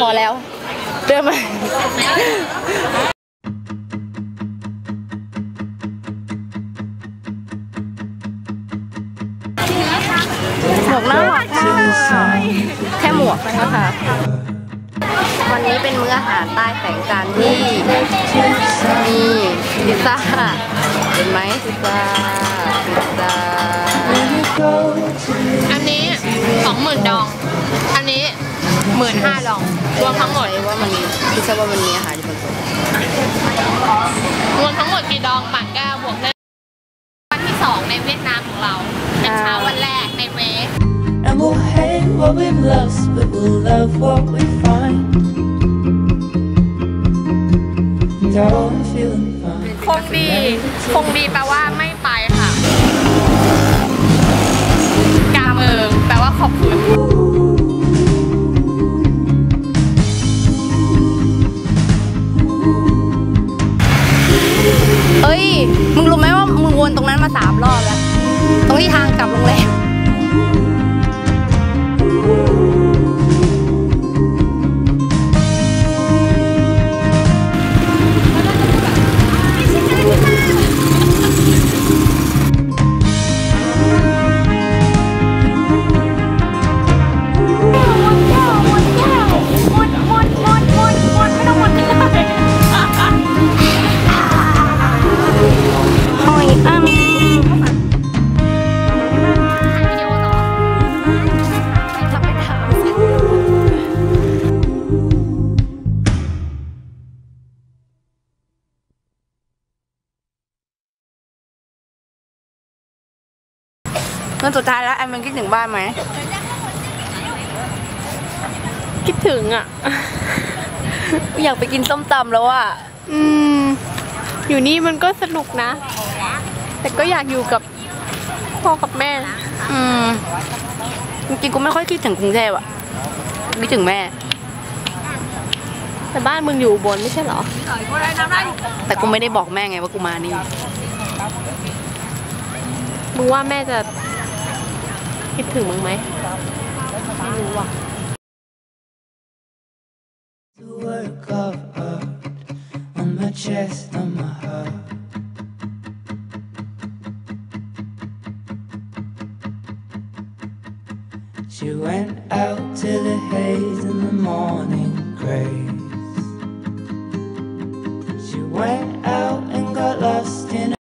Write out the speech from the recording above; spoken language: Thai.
พอแล้วเดินมาหมวกน่ารักมากแค่หมวกนะคะวันนี้เป็นมื้ออาหารใต้แสงจันทร์ที่มีพิซซ่าเห็นไหมพิซซ่าพิซซ่าอันนี้สองหมื่นดอง หมื่นห้าดองรวมทั้งหมดใช่ว่ามันพิซซ่าว่ามันมีอาหารอยู่บนโต๊ะรวมทั้งหมดกี่ดองปากแก้วบวกเลยวันที่สองในเวียดนามของเราเป็นเช้าวันแรกในเวส And we'll hate what we've lost, but we'll love what we find. And oh, I'm feeling fine. คงดี คงดีแปลว่าไม่ไป นั้นมาสามรอบแล้ว ตรงที่ทางกลับโรงแรม งั้นสุดท้ายแล้วแอนมันคิดถึงบ้านไหมคิดถึงอะ อยากไปกินส้มตำแล้วอะอืม อยู่นี่มันก็สนุกนะ แต่ก็อยากอยู่กับพ่อกับแม่ อืมจริงๆกูไม่ค่อยคิดถึงกรุงเทพอะคิดถึงแม่ แต่บ้านมึงอยู่อุบนไม่ใช่เหรอ แต่กูไม่ได้บอกแม่ไงว่ากูมานี่มึงว่าแม่จะ คิดถึงมึงไหมไม่รู้อ่ะ The work of art on my chest, on my heart. She went out to the haze in the morning grace.